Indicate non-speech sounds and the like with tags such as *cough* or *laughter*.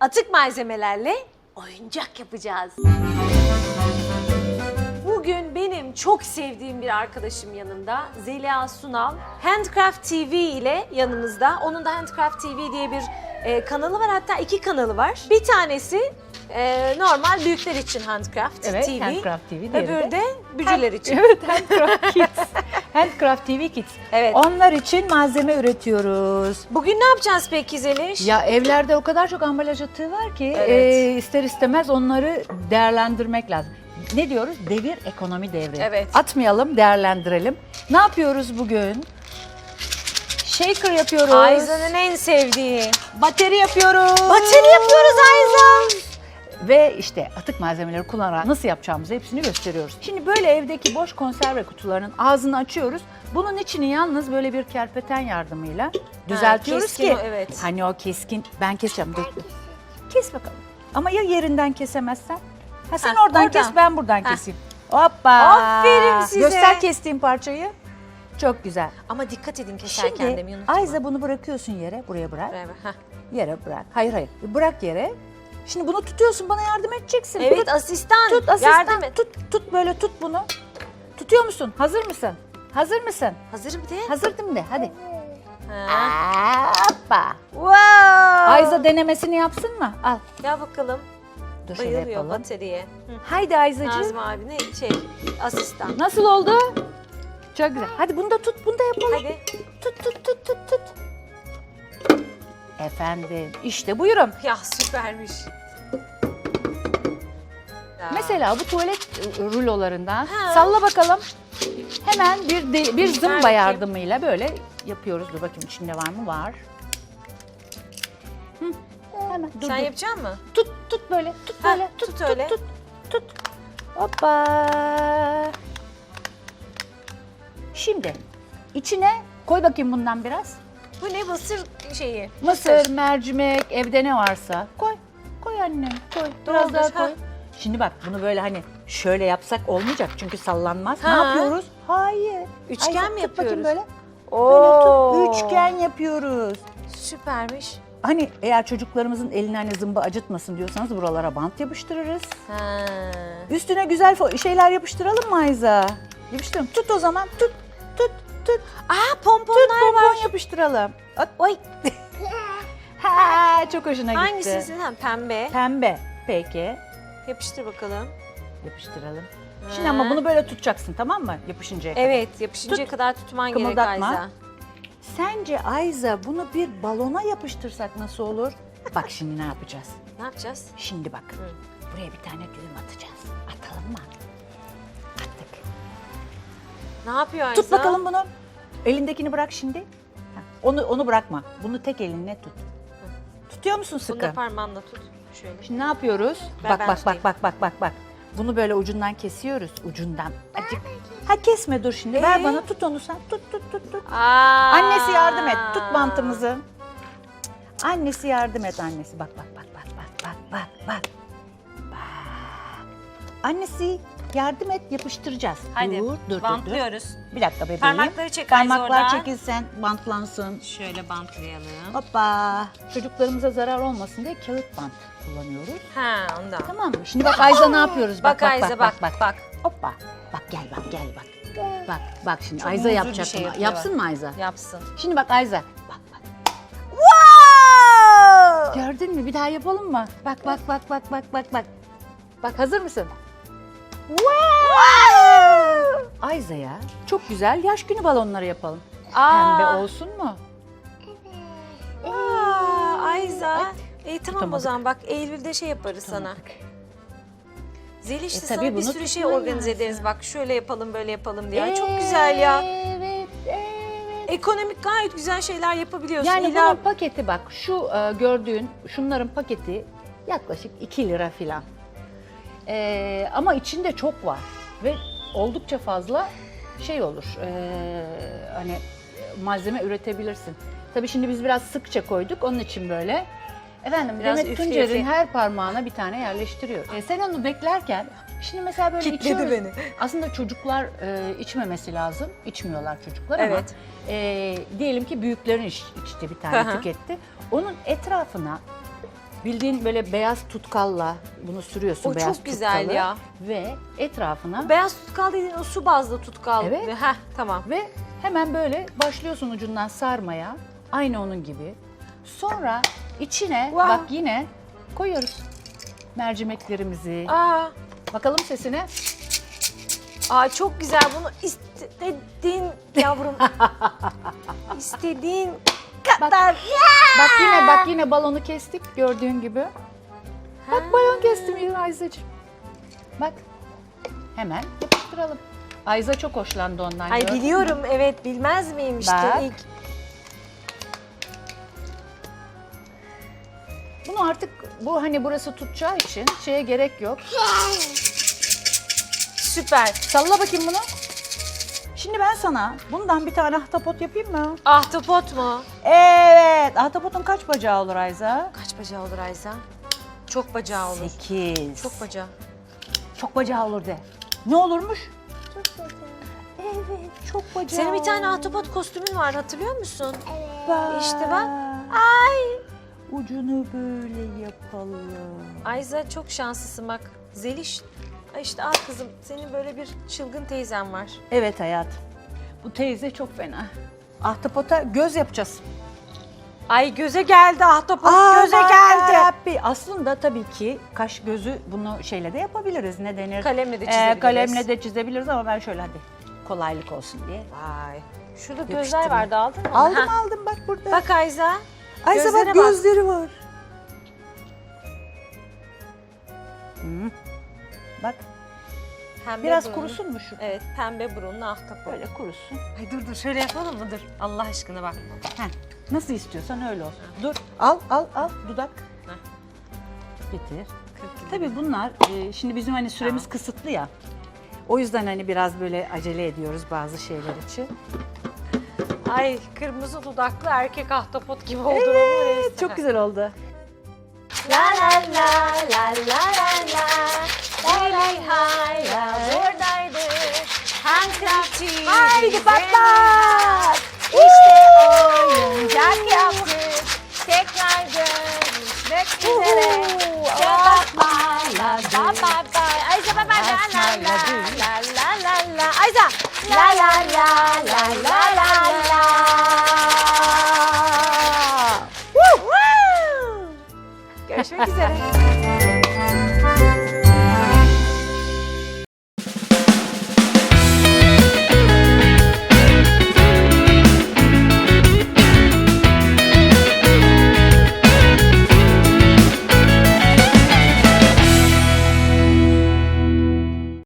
atık malzemelerle oyuncak yapacağız. Bugün benim çok sevdiğim bir arkadaşım yanında. Zeliha Sunal. Handcraft TV ile yanımızda. Onun da Handcraft TV diye bir e, kanalı var. Hatta iki kanalı var. Bir tanesi e, normal büyükler için Handcraft Evet, TV. Handcraft TV, Öbürü de- bücüler için. Evet, Handcraft *laughs* Kids. Handcraft TV Kids. Evet. Onlar için malzeme üretiyoruz. Bugün ne yapacağız peki Zeliş? Ya evlerde o kadar çok ambalaj atığı var ki Evet. e, ister istemez onları değerlendirmek lazım. Ne diyoruz? Devir ekonomi devri. Evet. Atmayalım, değerlendirelim. Ne yapıyoruz bugün? Shaker yapıyoruz. Ayza'nın en sevdiği. Bateri yapıyoruz. Bateri. Ve işte atık malzemeleri kullanarak nasıl yapacağımızı hepsini gösteriyoruz. Şimdi böyle evdeki boş konserve kutularının ağzını açıyoruz. Bunun içini yalnız böyle bir kerpeten yardımıyla düzeltiyoruz keskin ki. o, evet. Hani o keskin, ben keseceğim. Dur. Kes bakalım. Ama ya yerinden kesemezsen? Ha sen Ha, oradan, oradan. kes, ben buradan Ha. keseyim. Hoppa. Aferin size. Göster kestiğim parçayı. Çok güzel. Ama dikkat edin keserken de mi Şimdi unutma. Ayza bunu bırakıyorsun yere, buraya bırak. Beraber, heh. Yere bırak. Hayır hayır. Bırak yere. Şimdi bunu tutuyorsun bana yardım edeceksin. Evet Tut, asistan. tut asistan. Yardım et. Tut tut böyle tut bunu. Tutuyor musun? Hazır mısın? Hazır mısın? Hazırım de. Hazırdım de hadi. Ha. Hoppa. Wow. Ayza denemesini yapsın mı? Al. Gel bakalım. Dur şöyle Bayılıyor yapalım. bataryaya. Hı. Haydi Ayzacığım. Nazım abine şey asistan. Nasıl oldu? Çok güzel. Hadi bunu da tut, bunu da yapalım. Hadi. Tut tut tut tut tut. Efendim işte buyurun. Ya süpermiş. Ya. Mesela bu tuvalet e, rulolarından Ha. salla bakalım. Hemen bir de- bir zımba bakayım. yardımıyla böyle yapıyoruz. Dur bakayım içinde var mı? Var. Hı. Hemen dur Sen dur. yapacak mısın? Tut tut böyle. Tut Ha, böyle. Tut tut tut öyle. tut. Tut. Hoppa. Şimdi içine koy bakayım bundan biraz. Bu ne mısır şeyi? Mısır, mercimek, evde ne varsa koy. Koy annem, koy. Biraz Doldur, daha ha. koy. Şimdi bak bunu böyle hani şöyle yapsak olmayacak çünkü sallanmaz. Ha. Ne yapıyoruz? Hayır. Üçgen Ayşe, mi tut bakayım yapıyoruz? böyle. Oo. Böyle tut. Üçgen yapıyoruz. Süpermiş. Hani eğer çocuklarımızın eline hani zımba acıtmasın diyorsanız buralara bant yapıştırırız. Ha. Üstüne güzel fo- şeyler yapıştıralım mı Ayza? Yapıştıralım. Tut o zaman. Tut. Tut. Tut. Aa Tut pomponlar bonbon var. yapıştıralım. Oy. *laughs* Ha, çok hoşuna gitti. Hangisi? Ha, pembe. Pembe. Peki. Yapıştır bakalım. Yapıştıralım. Ha. Şimdi ama bunu böyle tutacaksın tamam mı? Yapışıncaya kadar. Evet, yapışıncaya kadar tutman gerek. Ayza. Sence Ayza bunu bir balona yapıştırsak nasıl olur? Bak şimdi ne yapacağız? Ne yapacağız? Şimdi bak. Buraya bir tane düğüm atacağız. Atalım mı? Attık. Ne yapıyor Ayza? Tut bakalım bunu. Elindekini bırak şimdi. Ha, Onu onu bırakma. Bunu tek elinle tut. Tutuyor musun Bunu da sıkı? parmağınla tut. Şöyle. Şimdi ne yapıyoruz? Bak ben bak tutayım. bak bak bak bak bak. Bunu böyle ucundan kesiyoruz. Ucundan. Acık. Ha kesme dur şimdi. Ver Ee? bana tut onu sen. Tut tut tut tut. Aa. Annesi yardım et. Tut bantımızı. Annesi yardım et annesi. Bak bak bak bak bak bak bak bak. Bak. Annesi yardım et yapıştıracağız. Hadi Dur dur dur. dur. bantlıyoruz. Bir dakika bebeğim. Parmakları çek Parmaklar oradan. çekilsen bantlansın. Şöyle bantlayalım. Hoppa. Çocuklarımıza zarar olmasın diye kağıt bant kullanıyoruz. Ha ondan. Tamam mı? Şimdi bak Ayza ne yapıyoruz? Bak, Ayza bak, bak, bak. Hoppa. Bak gel bak gel bak. Bak bak şimdi Çok Ayza yapacak şey bunu. Yapsın bak. mı Ayza? Yapsın. Şimdi bak Ayza. Bak bak. Gördün mü? Bir daha yapalım mı? Bak bak bak bak bak bak bak. Bak hazır mısın? Ayza'ya çok güzel yaş günü balonları yapalım. Aa. Pembe olsun mu? Aa, Ayza. İyi tamam o Tutamadık. zaman bak Eylül'de şey yaparız sana. Zeliş de E, sana tabii bir bunu sürü şey tutman organize lazım. ederiz. Bak şöyle yapalım böyle yapalım diye. Ay, Çok güzel ya. Evet, evet. Ekonomik gayet güzel şeyler yapabiliyorsun. Yani İlla- bunun paketi bak şu e, gördüğün şunların paketi yaklaşık 2 lira filan. E, ama içinde çok var ve oldukça fazla şey olur. e, hani malzeme üretebilirsin. Tabii şimdi biz biraz sıkça koyduk onun için böyle. Efendim Biraz Demet Tuncer'in her parmağına bir tane yerleştiriyor. E, sen onu beklerken şimdi mesela böyle Kitledi içiyoruz. beni. Aslında çocuklar e, içmemesi lazım. İçmiyorlar çocuklar ama Evet. e, diyelim ki büyüklerin iç, içti bir Hı tane hı. tüketti. Onun etrafına Bildiğin böyle beyaz tutkalla bunu sürüyorsun O beyaz çok güzel tutkalı. ya. Ve etrafına Beyaz tutkal dediğin o su bazlı tutkal. Evet. Heh tamam. ve hemen böyle başlıyorsun ucundan sarmaya. Aynı onun gibi. Sonra içine Wow. bak yine koyuyoruz mercimeklerimizi. Aa, Bakalım sesine. aa çok güzel bunu *laughs* istediğin yavrum. istediğin kadar. Bak yine bak yine balonu kestik gördüğün gibi. Bak balon kestim Ayzacığım. Bak hemen yapıştıralım. Ayza çok hoşlandı ondan. Ay gördün mü? biliyorum evet bilmez miyim işte Bak. ilk. Bunu artık bu hani burası tutacağı için şeye gerek yok. Süper. Salla bakayım bunu. Şimdi ben sana bundan bir tane ahtapot yapayım mı? Ahtapot mu? Evet. Ahtapotun kaç bacağı olur Ayza? Kaç bacağı olur Ayza? Çok bacağı olur. Sekiz. Çok bacağı. çok bacağı olur de. Ne olurmuş? Evet, çok bacağı. Senin bir tane ahtapot kostümün var hatırlıyor musun? Bak. İşte bak. Ay. Ucunu böyle yapalım. Ayza çok şanslısın bak. Zeliş. Ay işte al kızım senin böyle bir çılgın teyzen var. Evet hayatım. Bu teyze çok fena. Ahtapota göz yapacağız. Ay göze geldi ahtapot göze Aman geldi. yarabbi. Aslında tabii ki kaş gözü bunu şeyle de yapabiliriz. Ne denir? Kalemle de Ee, çizebiliriz. kalemle de çizebiliriz ama ben şöyle hadi kolaylık olsun diye. Vay. Şurada gözler Yapıştırayım. vardı aldın mı? Aldım aldım bak burada. Bak Ayza. Ayza gözlere bak bak. gözleri var. Bak Pembe biraz burunlu- kurusun mu şu? Evet pembe burunlu ahtapot. Böyle kurusun. Ay dur dur şöyle yapalım mı? Dur Allah aşkına bak. Heh, nasıl istiyorsan öyle olsun. Dur al al al dudak. Heh. Getir. Kırk Tabii bunlar e, şimdi bizim hani süremiz kısıtlı ya. O yüzden hani biraz böyle acele ediyoruz bazı şeyler için. Ay kırmızı dudaklı erkek ahtapot gibi oldu. Evet, çok güzel oldu. La la la la la la la Buradaydı. Handcraft TV Haydi patlat! İşte oyuncak yaptık Tekrar görüşmek üzere. Bye bye bye Ayza bye bye la la la la la la. Ayza. La la la la la la la! Görüşmek üzere.